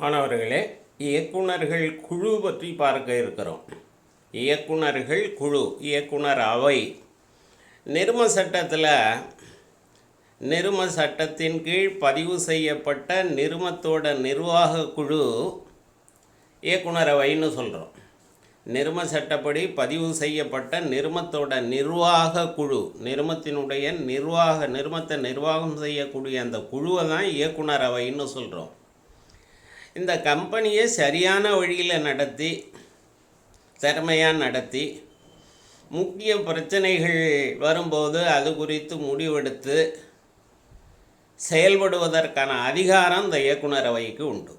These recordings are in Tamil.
மாணவர்களே இயக்குனர்கள் குழு பற்றி பார்க்க இருக்கிறோம். இயக்குனர்கள் குழு இயக்குனர் அவை. நிரும சட்டத்தில் நிரும சட்டத்தின் கீழ் பதிவு செய்யப்பட்ட நிருமத்தோட நிர்வாக குழு இயக்குனர் அவைன்னு சொல்கிறோம் நிரும சட்டப்படி பதிவு செய்யப்பட்ட நிருமத்தோட நிர்வாக குழு நிருமத்தினுடைய நிர்வாக நிறுமத்தை நிர்வாகம் செய்யக்கூடிய அந்த குழுவை தான் இயக்குனர் அவைன்னு சொல்கிறோம் இந்த கம்பெனியை சரியான வழியில் நடத்தி திறமையாக நடத்தி முக்கிய பிரச்சனைகள் வரும்போது அது குறித்து முடிவெடுத்து செயல்படுவதற்கான அதிகாரம் இந்த இயக்குனர் அவைக்கு உண்டு.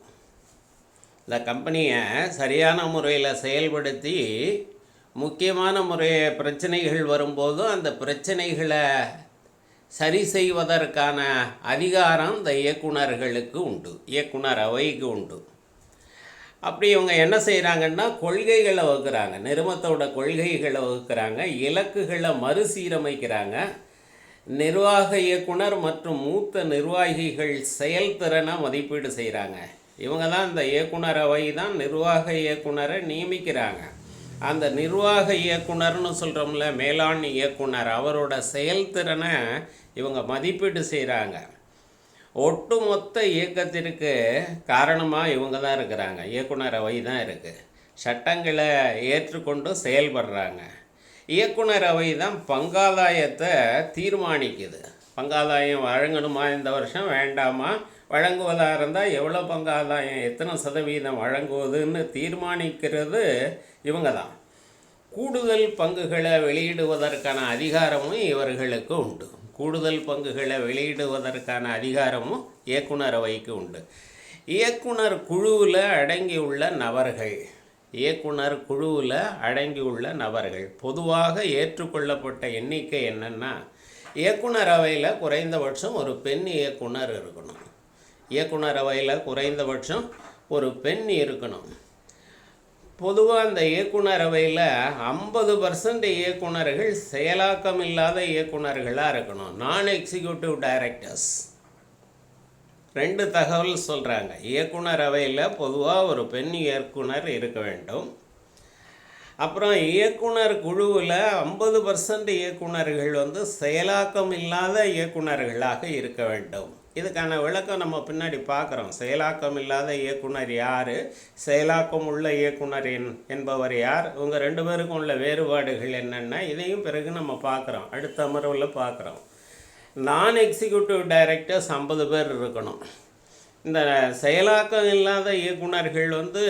இந்த கம்பெனியை சரியான முறையில் செயல்படுத்தி முக்கியமான முறை பிரச்சனைகள் வரும்போதும் அந்த பிரச்சனைகளை சரி செய்வதற்கான அதிகாரம் இந்த இயக்குனர்களுக்கு உண்டு. இயக்குனர் அவைக்கு உண்டு. அப்படி இவங்க என்ன செய்கிறாங்கன்னா கொள்கைகளை வகுக்கிறாங்க. நிறுவனத்தோட கொள்கைகளை வகுக்கிறாங்க. இலக்குகளை மறுசீரமைக்கிறாங்க. நிர்வாக இயக்குனர் மற்றும் மூத்த நிர்வாகிகள் செயல்திறனை மதிப்பீடு செய்கிறாங்க இவங்க தான் இந்த இயக்குனர் அவை தான் நிர்வாக இயக்குனரை நியமிக்கிறாங்க. அந்த நிர்வாக இயக்குனர்னு சொல்கிறோம்ல மேலாண் இயக்குனர் அவரோட செயல்திறனை இவங்க மதிப்பீடு செய்கிறாங்க ஒட்டுமொத்த இயக்கத்திற்கு காரணமாக இவங்க தான் இருக்கிறாங்க. இயக்குனர் அவை தான் இருக்குது சட்டங்களை ஏற்றுக்கொண்டு செயல்படுறாங்க. இயக்குனர் அவை தான் பங்காதாயத்தை தீர்மானிக்குது. பங்காதாயம் வழங்கணுமா இந்த வருஷம்? வேண்டாமா? வழங்குவதாக இருந்தால் எவ்வளோ பங்காதாயம் எத்தனை சதவீதம் வழங்குவதுன்னு தீர்மானிக்கிறது இவங்க தான் கூடுதல் பங்குகளை வெளியிடுவதற்கான அதிகாரமும் இவர்களுக்கு உண்டு. கூடுதல் பங்குகளை வெளியிடுவதற்கான அதிகாரமும் இயக்குனர் அவைக்கு உண்டு. இயக்குனர் குழுவில் அடங்கியுள்ள நபர்கள் இயக்குனர் குழுவில் அடங்கியுள்ள நபர்கள் பொதுவாக ஏற்றுக்கொள்ளப்பட்ட எண்ணிக்கை என்னென்னா இயக்குனர் அவையில் குறைந்தபட்சம் ஒரு பெண் இயக்குனர் இருக்கணும். இயக்குனர் அவையில் குறைந்தபட்சம் ஒரு பெண் இருக்கணும். பொதுவாக அந்த இயக்குனர் அவையில் ஐம்பது பர்சன்ட் இயக்குனர்கள் செயலாக்கம் இல்லாத இயக்குனர்களாக இருக்கணும். நான் எக்ஸிக்யூட்டிவ் டைரக்டர்ஸ் ரெண்டு தகவல் சொல்கிறாங்க இயக்குனர் அவையில் பொதுவாக ஒரு பெண் இயக்குனர் இருக்க வேண்டும். அப்புறம் இயக்குனர் குழுவில் ஐம்பது பர்சன்ட் இயக்குனர்கள் வந்து செயலாக்கம் இல்லாத இயக்குனர்களாக இருக்க வேண்டும். இதுக்கான விளக்கம் நம்ம பின்னாடி பார்க்குறோம். செயலாக்கம் இல்லாத இயக்குனர் யார்? செயலாக்கம் உள்ள இயக்குனர் என் என்பவர் யார்? இவங்க ரெண்டு பேருக்கும் உள்ள வேறுபாடுகள் என்னென்ன? இதையும் பிறகு நம்ம பார்க்குறோம். அடுத்த அமர்வில் பார்க்குறோம். நான் எக்ஸிக்யூட்டிவ் டைரக்டர்ஸ் ஐம்பது பேர் இருக்கணும். இந்த செயலாக்கம் இல்லாத இயக்குனர்கள் வந்து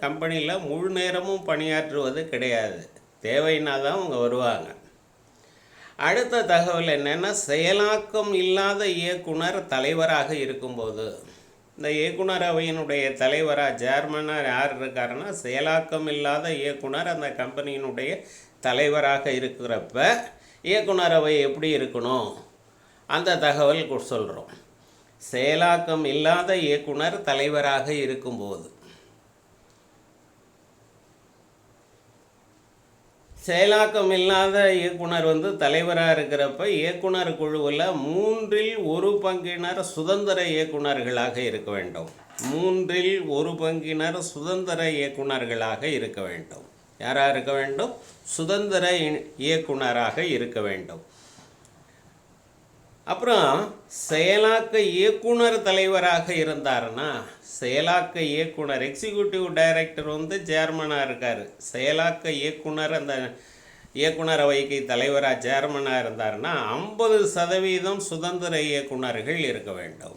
கம்பெனியில் முழு நேரமும் பணியாற்றுவது கிடையாது. தேவைன்னா தான் அவங்க வருவாங்க. அடுத்த தகவல் என்னென்னா செயலாக்கம் இல்லாத இயக்குனர் தலைவராக இருக்கும்போது. இந்த இயக்குனர் அவையினுடைய தலைவராக சேர்மனாக யார் இருக்காருன்னா செயலாக்கம் இல்லாத இயக்குனர் அந்த கம்பெனியினுடைய தலைவராக இருக்கிறப்ப இயக்குனர் அவை எப்படி இருக்கணும்? அந்த தகவல் சொல்கிறோம் செயலாக்கம் இல்லாத இயக்குனர் தலைவராக இருக்கும்போது. செயலாக்கம் இல்லாத இயக்குனர் வந்து தலைவராக இருக்கிறப்ப இயக்குனர் குழுவில் மூன்றில் ஒரு பங்கினர் சுதந்திர இயக்குனர்களாக இருக்க வேண்டும். மூன்றில் ஒரு பங்கினர் சுதந்திர இயக்குனர்களாக இருக்க வேண்டும். யாராக இருக்க வேண்டும்? சுதந்திர இயக்குனராக இருக்க வேண்டும். அப்புறம் செயலாக்க இயக்குனர் தலைவராக இருந்தாருன்னா செயலாக்க இயக்குனர் எக்ஸிக்யூட்டிவ் டைரக்டர் வந்து சேர்மனாக இருக்கார். செயலாக்க இயக்குனர் அந்த இயக்குனர் அவைக்கு தலைவராக சேர்மனாக இருந்தாருன்னா ஐம்பது சதவீதம் சுதந்திர இயக்குனர்கள் இருக்க வேண்டும்.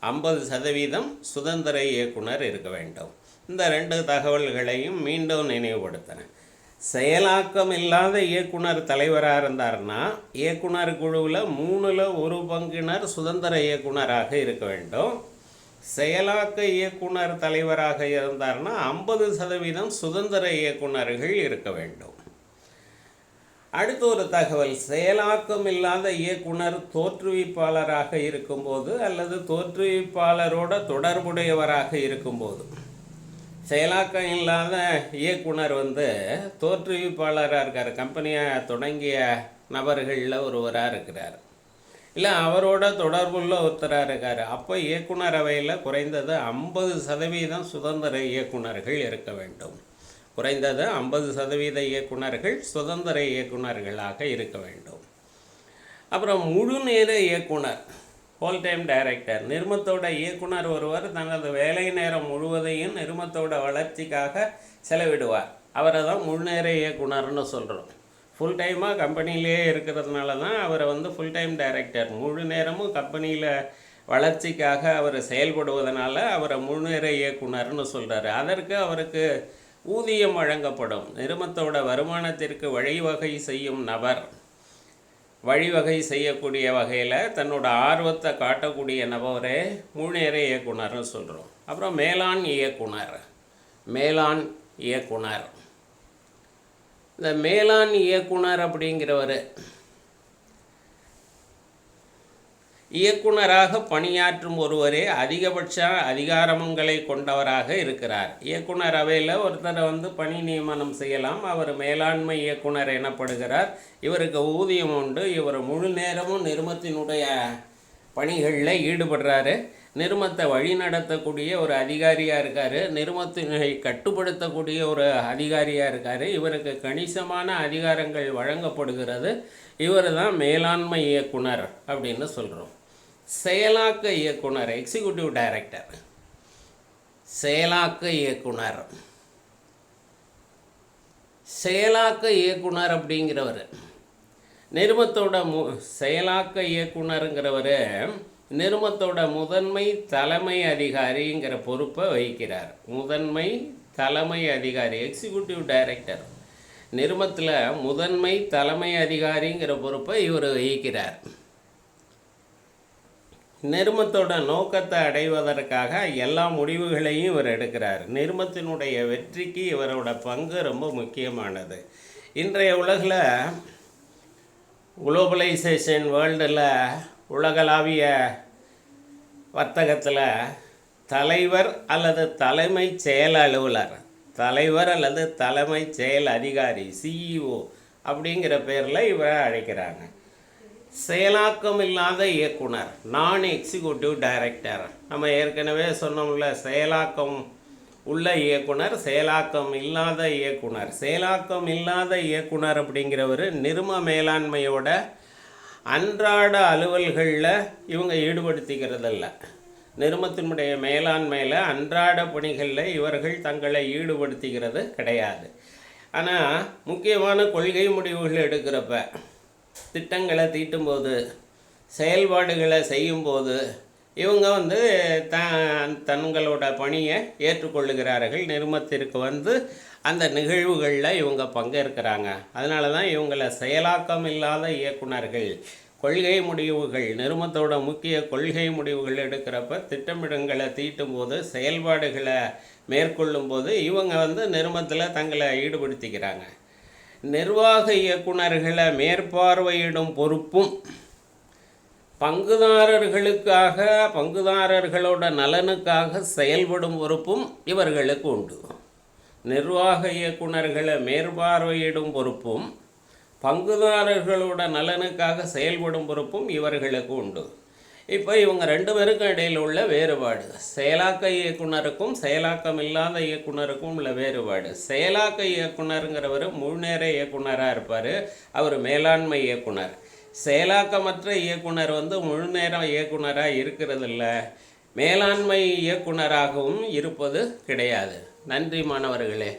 ஐம்பது சதவீதம் சுதந்திர இயக்குனர் இருக்க வேண்டும். இந்த ரெண்டு தகவல்களையும் மீண்டும் நினைவுபடுத்தினேன் செயலாக்கம் இல்லாத இயக்குனர் தலைவராக இருந்தார்னா இயக்குனர் குழுவில் மூணில் ஒரு பங்கினர் சுதந்திர இயக்குனராக இருக்க வேண்டும். செயலாக்க இயக்குனர் தலைவராக இருந்தார்னா ஐம்பது சதவீதம் சுதந்திர இயக்குனர்கள் இருக்க வேண்டும். அடுத்து ஒரு தகவல் செயலாக்கம் இல்லாத இயக்குனர் தோற்றுவிப்பாளராக இருக்கும்போது அல்லது தோற்றுவிப்பாளரோட தொடர்புடையவராக இருக்கும்போது. செயலாக்கம் இல்லாத இயக்குனர் வந்து தோற்றுவிப்பாளராக இருக்கார். கம்பெனியை தொடங்கிய நபர்களில் ஒருவராக இருக்கிறார். இல்லை அவரோட தொடர்புள்ள ஒருத்தராக இருக்கார். அப்போ இயக்குனர் அவையில் குறைந்தது ஐம்பது சதவீதம் சுதந்திர இயக்குனர்கள் இருக்க வேண்டும். குறைந்தது ஐம்பது சதவீத இயக்குனர்கள் சுதந்திர இயக்குனர்களாக இருக்க வேண்டும். அப்புறம் முழு நேர இயக்குனர். ஃபுல் டைம் டைரக்டர் நிறுமத்தோட இயக்குனர் ஒருவர் தனது வேலை நேரம் முழுவதையும் நிறுமத்தோட வளர்ச்சிக்காக செலவிடுவார். அவரை தான் முழுநேர இயக்குனர்னு சொல்கிறோம் ஃபுல் டைமாக கம்பெனிலேயே இருக்கிறதுனால தான் அவரை வந்து ஃபுல் டைம் டைரக்டர் முழு நேரமும் கம்பெனியில் வளர்ச்சிக்காக அவர் செயல்படுவதனால அவரை முழுநேர இயக்குனர்னு சொல்கிறாரு அதற்கு அவருக்கு ஊதியம் வழங்கப்படும். நிறுமத்தோட வருமானத்திற்கு வழிவகை செய்யும் நபர். வழிவகை செய்யக்கூடிய வகையில் தன்னோட ஆர்வத்தை காட்டக்கூடிய நபரே முழுநேர இயக்குனர்னு சொல்கிறோம் அப்புறம் மேலாண் இயக்குனர். மேலாண் இயக்குனர். இந்த மேலாண் இயக்குனர் அப்படிங்கிறவர் இயக்குனராக பணியாற்றும் ஒருவரே அதிகபட்ச அதிகாரமங்களை கொண்டவராக இருக்கிறார். இயக்குனர் அவையில் ஒருத்தரை வந்து பணி நியமனம் செய்யலாம். அவர் மேலாண்மை இயக்குனர் எனப்படுகிறார். இவருக்கு ஊதியம் உண்டு. இவர் முழு நேரமும் நிறுமத்தினுடைய பணிகளில் ஈடுபடுறாரு. நிறுமத்தை வழிநடத்தக்கூடிய ஒரு அதிகாரியாக இருக்கார். நிறுமத்தினை கட்டுப்படுத்தக்கூடிய ஒரு அதிகாரியாக இருக்கார். இவருக்கு கணிசமான அதிகாரங்கள் வழங்கப்படுகிறது. இவர் தான் மேலாண்மை இயக்குனர் அப்படின்னு சொல்கிறோம் செயலாக்க இயக்குனர் எக்ஸிக்யூட்டிவ் டைரக்டர் செயலாக்க இயக்குனர். செயலாக்க இயக்குனர் அப்படிங்கிறவர். நிறுவத்தோட மு செயலாக்க இயக்குனருங்கிறவர் நிறுவத்தோட முதன்மை தலைமை அதிகாரிங்கிற பொறுப்பை வகிக்கிறார். முதன்மை தலைமை அதிகாரி எக்ஸிக்யூட்டிவ் டைரக்டர் நிறுவத்தில் முதன்மை தலைமை அதிகாரிங்கிற பொறுப்பை இவர் வகிக்கிறார். நிருமத்தோட நோக்கத்தை அடைவதற்காக எல்லா முடிவுகளையும் இவர் எடுக்கிறார். நிருமத்தினுடைய வெற்றிக்கு இவரோட பங்கு ரொம்ப முக்கியமானது. இன்றைய உலகில் குளோபலைசேஷன் வேர்ல்டில் உலகளாவிய வர்த்தகத்தில் தலைவர் அல்லது தலைமை செயல் அலுவலர் தலைவர் அல்லது தலைமை செயல் அதிகாரி சிஇஓ அப்படிங்கிற பேரில் இவரை அழைக்கிறாங்க. செயலாக்கம் இல்லாத இயக்குனர். நான் எக்ஸிக்யூட்டிவ் டைரக்டர் நம்ம ஏற்கனவே சொன்னோம்ல செயலாக்கம் உள்ள இயக்குனர் செயலாக்கம் இல்லாத இயக்குனர். செயலாக்கம் இல்லாத இயக்குனர் அப்படிங்கிறவர் நிரும மேலாண்மையோட அன்றாட அலுவல்களில் இவங்க ஈடுபடுத்திக்கிறதில்ல. நிறுமத்தினுடைய மேலாண்மையில் அன்றாட பணிகளில் இவர்கள் தங்களை ஈடுபடுத்திக்கிறது கிடையாது. ஆனால் முக்கியமான கொள்கை முடிவுகள் எடுக்கிறப்ப திட்டங்களை தீட்டும்போது செயல்பாடுகளை செய்யும்போது இவங்க வந்து த தங்களோட பணியை ஏற்றுக்கொள்ளுகிறார்கள். நிறுமத்திற்கு வந்து அந்த நிகழ்வுகளில் இவங்க பங்கேற்கிறாங்க. அதனால தான் இவங்களை செயலாக்கம் இல்லாத இயக்குனர்கள் கொள்கை முடிவுகள் நிறுமத்தோட முக்கிய கொள்கை முடிவுகள் எடுக்கிறப்ப திட்டமிடங்களை தீட்டும்போது செயல்பாடுகளை மேற்கொள்ளும்போது இவங்க வந்து நிறுமத்தில் தங்களை ஈடுபடுத்திக்கிறாங்க. நிர்வாக இயக்குனர்களை மேற்பார்வையிடும் பொறுப்பும் பங்குதாரர்களுக்காக பங்குதாரர்களோட நலனுக்காக செயல்படும் பொறுப்பும் இவர்களுக்கு உண்டு. நிர்வாக இயக்குனர்களை மேற்பார்வையிடும் பொறுப்பும் பங்குதாரர்களோட நலனுக்காக செயல்படும் பொறுப்பும் இவர்களுக்கு உண்டு. இப்போ இவங்க ரெண்டு பேருக்கும் இடையில் உள்ள வேறுபாடு. செயலாக்க இயக்குனருக்கும் செயலாக்கம் இல்லாத இயக்குனருக்கும் உள்ள வேறுபாடு. செயலாக்க இயக்குனருங்கிறவர் முழுநேர இயக்குனராக இருப்பார். அவர் மேலாண்மை இயக்குனர். செயலாக்கமற்ற இயக்குனர் வந்து முழுநேரம் இயக்குனராக இருக்கிறதில்ல. மேலாண்மை இயக்குனராகவும் இருப்பது கிடையாது. நன்றி மாணவர்களே.